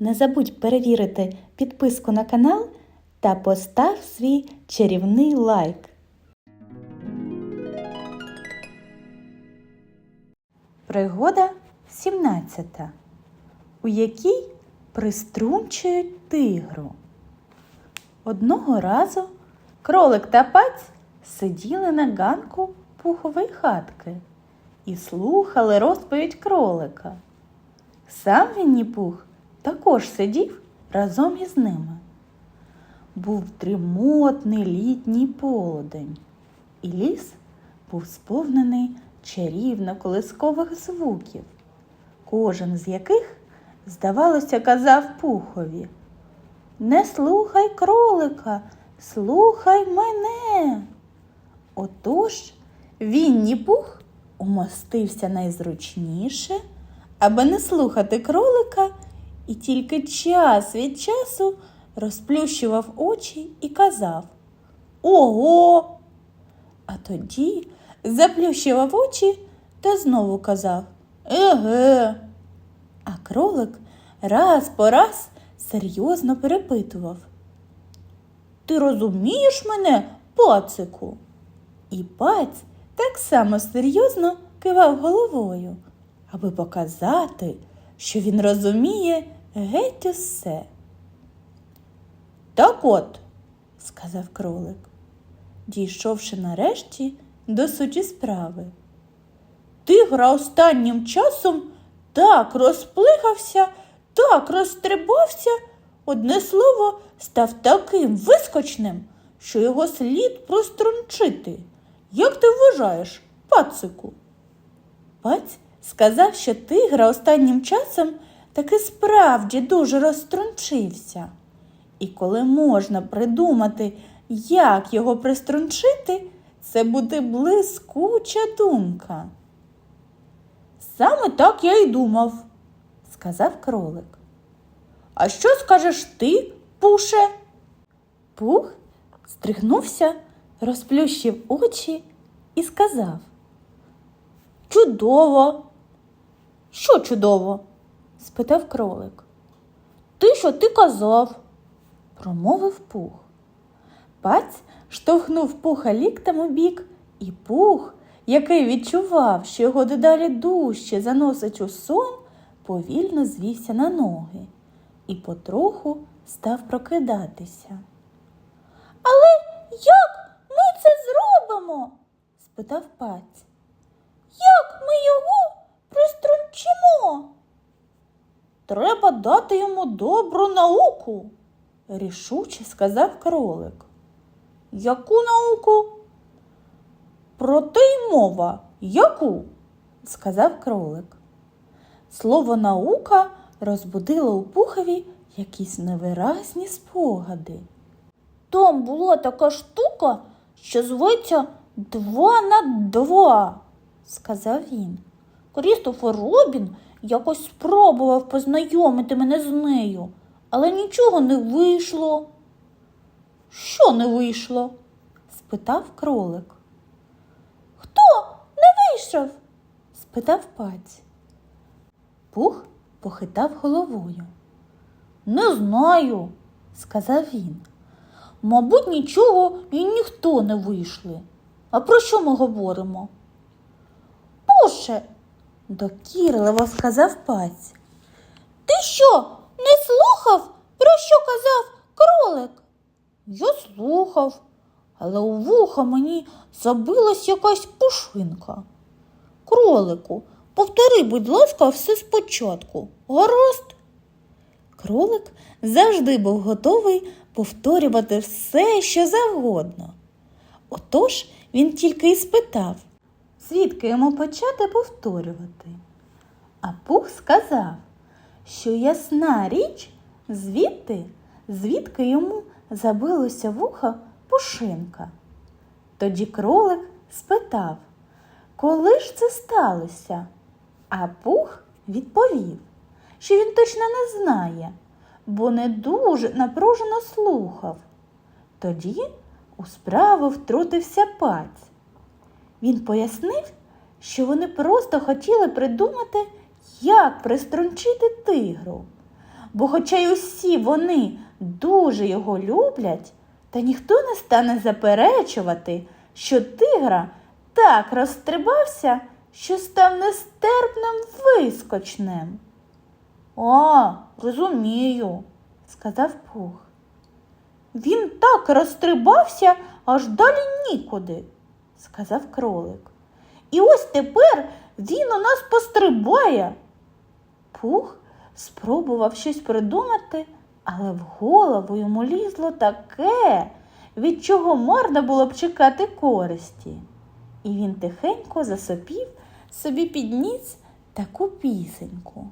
Не забудь перевірити підписку на канал та постав свій чарівний лайк. Пригода 17, у якій приструнчують тигру. Одного разу кролик та паць сиділи на ганку пухової хатки і слухали розповідь кролика. Сам Вінні Пух також сидів разом із ними. Був дрімотний літній полудень, і ліс був сповнений чарівно колискових звуків, кожен з яких, здавалося, казав пухові. Не слухай кролика, слухай мене. Отож Вінні Пух умостився найзручніше, аби не слухати кролика, і тільки час від часу розплющував очі і казав Ого! А тоді заплющував очі та знову казав Еге. А кролик раз по раз серйозно перепитував. Ти розумієш мене, пацику? І паць так само серйозно кивав головою, аби показати, що він розуміє геть усе. Так от, сказав кролик, дійшовши нарешті до суті справи. Тигра останнім часом так розплигався, так розстрибався, одне слово, став таким вискочним, що його слід прострунчити. Як ти вважаєш, пацику? Паць сказав, що тигра останнім часом таки справді дуже розструнчився. І коли можна придумати, як його приструнчити, це буде блискуча думка. Саме так я й думав, сказав кролик. А що скажеш ти, пуше? Пух стригнувся, розплющив очі і сказав. Чудово. Що чудово? Спитав кролик. Ти що ти казав? промовив пух. Паць штовхнув пуха ліктем у бік, і пух, який відчував, що його дедалі дужче заносить у сон, повільно звівся на ноги і потроху став прокидатися. Але як ми це зробимо? спитав паць. Як ми його приструнчимо? Треба дати йому добру науку, рішуче сказав кролик. Яку науку? Про те й мова. Яку? сказав кролик. Слово наука розбудило у пухові якісь невиразні спогади. Там була така штука, що зветься два на два, сказав він. Крістофер Робін якось спробував познайомити мене з нею, але нічого не вийшло. Що не вийшло? спитав кролик. Хто не вийшов? спитав паць. Пух похитав головою. Не знаю, сказав він. Мабуть, нічого і ніхто не вийшли. А про що ми говоримо? Пуше, докірливо сказав паць. Ти що, не слухав, про що казав кролик? Я слухав, але у вуха мені забилась якась пушинка. Кролику, повтори, будь ласка, все спочатку. Гаразд. Кролик завжди був готовий повторювати все, що завгодно. Отож він тільки й спитав, звідки йому почати повторювати. А Пух сказав, що ясна річ звідти, звідки йому забилося вуха пушинка. Тоді кролик спитав, коли ж це сталося? А Пух відповів, що він точно не знає, бо не дуже напружено слухав. Тоді у справу втрутився паць. Він пояснив, що вони просто хотіли придумати, як приструнчити тигру. бо хоча й усі вони дуже його люблять, та ніхто не стане заперечувати, що тигра так розстрибався, що став нестерпним вискочним. А, розумію, сказав Пух. Він так розстрибався, аж далі нікуди, сказав кролик. І ось тепер він у нас пострибає. Пух спробував щось придумати, але в голову йому лізло таке, від чого марно було б чекати користі. І він тихенько засопів собі підніс таку пісеньку.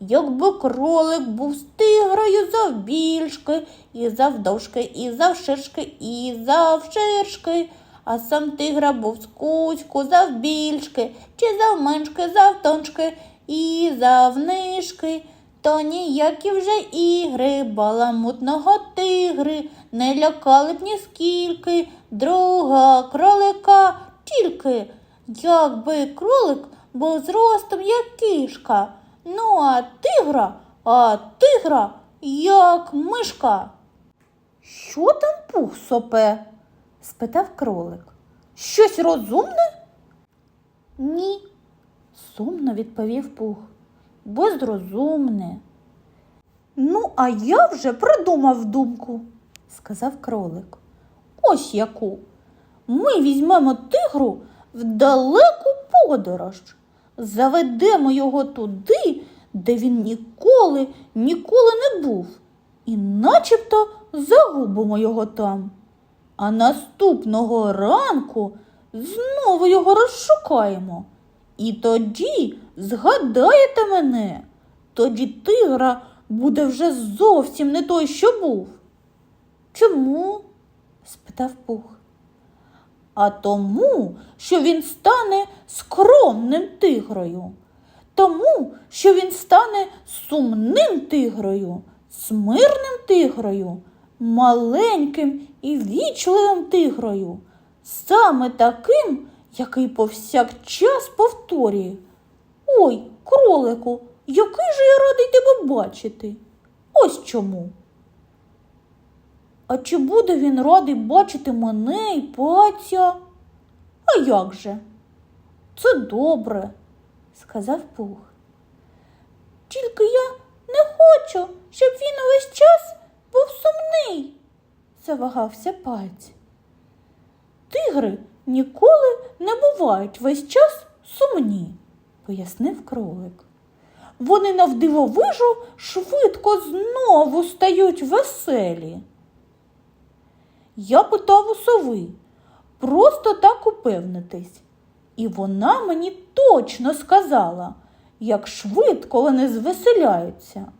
Якби кролик був з тигрою завбільшки, і завдовжки, і завширшки, і завширшки, а сам тигра був з кузьку завбільшки, чи завменшки, завтоншки, і завнишки, то ніякі вже ігри баламутного тигри не лякали б ніскільки друга кролика тільки, якби кролик був зростом, як кішка. Ну, а тигра, а тигра, як мишка. Що там пух сопе? Спитав кролик. Щось розумне? Ні, сумно відповів пух. Безрозумне. Ну, а я вже придумав думку, сказав кролик. Ось яку. Ми візьмемо тигру в далеку подорож заведемо його туди, де він ніколи, ніколи не був, і начебто загубимо його там. А наступного ранку знову його розшукаємо. І тоді згадаєте мене, тоді тигра буде вже зовсім не той, що був. Чому? спитав Пух а тому, що він стане скромним тигрою, тому, що він стане сумним тигрою, смирним тигрою, маленьким і вічливим тигрою, саме таким, який повсякчас повторює. Ой, кролику, який же я радий тебе бачити. Ось чому. А чи буде він радий бачити мене і паця? А як же? Це добре, сказав Пух. Тільки я не хочу, щоб він увесь час був сумний, завагався паць. Тигри ніколи не бувають весь час сумні, пояснив кролик. Вони навдивовижу швидко знову стають веселі. Я питав у сови, просто так упевнитись. І вона мені точно сказала, як швидко вони звеселяються.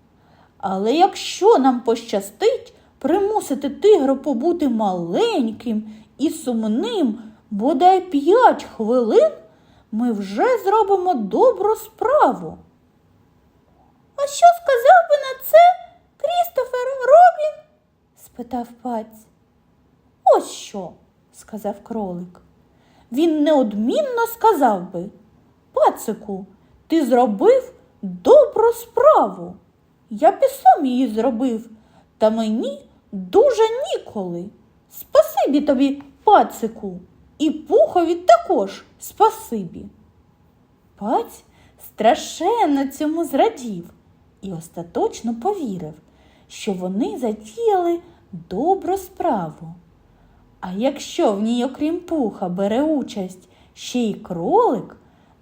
Але якщо нам пощастить примусити тигра побути маленьким і сумним бодай п'ять хвилин, ми вже зробимо добру справу. А що сказав би на це Крістофер Робін? спитав паць. Ось що, сказав кролик. Він неодмінно сказав би Пацику, ти зробив добру справу. Я сам її зробив, та мені дуже ніколи. Спасибі тобі, пацику, і пухові також спасибі. Паць страшенно цьому зрадів і остаточно повірив, що вони затіяли добру справу. А якщо в ній, окрім пуха, бере участь ще й кролик,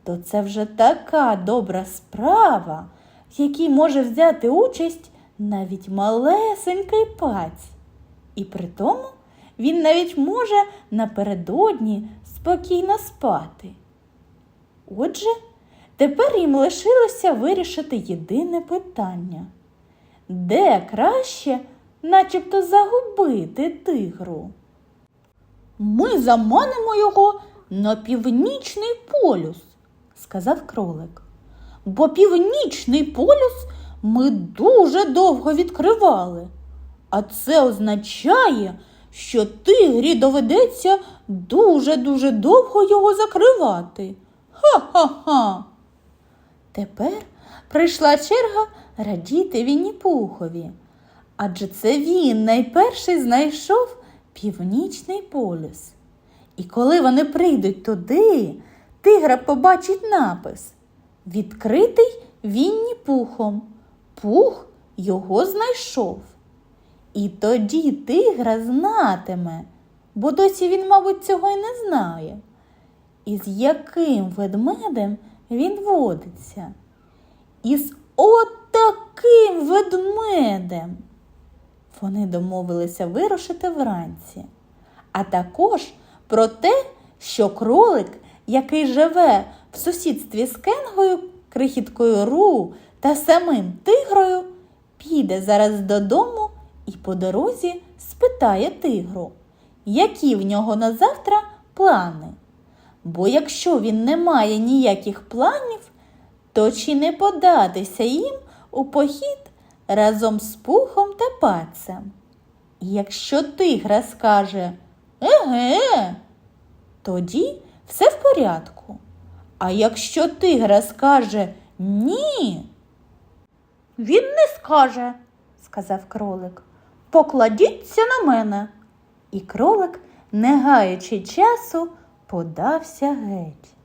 то це вже така добра справа, в якій може взяти участь навіть малесенький паць. І при тому він навіть може напередодні спокійно спати. Отже, тепер їм лишилося вирішити єдине питання де краще начебто загубити тигру? Ми заманимо його на північний полюс, сказав кролик. Бо північний полюс ми дуже довго відкривали, а це означає, що тигрі доведеться дуже-дуже довго його закривати. Ха-ха-ха. Тепер прийшла черга радіти Вінні-Пухові, адже це він найперший знайшов північний полюс. І коли вони прийдуть туди, тигра побачить напис Відкритий Вінні-Пухом. Пух його знайшов. І тоді тигра знатиме, бо досі він, мабуть, цього й не знає. І з яким ведмедем він водиться? Із отаким ведмедем. Вони домовилися вирушити вранці, а також про те, що кролик, який живе в сусідстві з Кенгою, крихіткою Ру та самим тигрою, піде зараз додому і по дорозі спитає тигру, які в нього на завтра плани. Бо якщо він не має ніяких планів, то чи не податися їм у похід разом з пухом та пацем? І якщо тигра скаже Еге, тоді все в порядку. А якщо тигра скаже ні, він не скаже, сказав кролик. Покладіться на мене. І кролик, не гаючи часу, подався геть.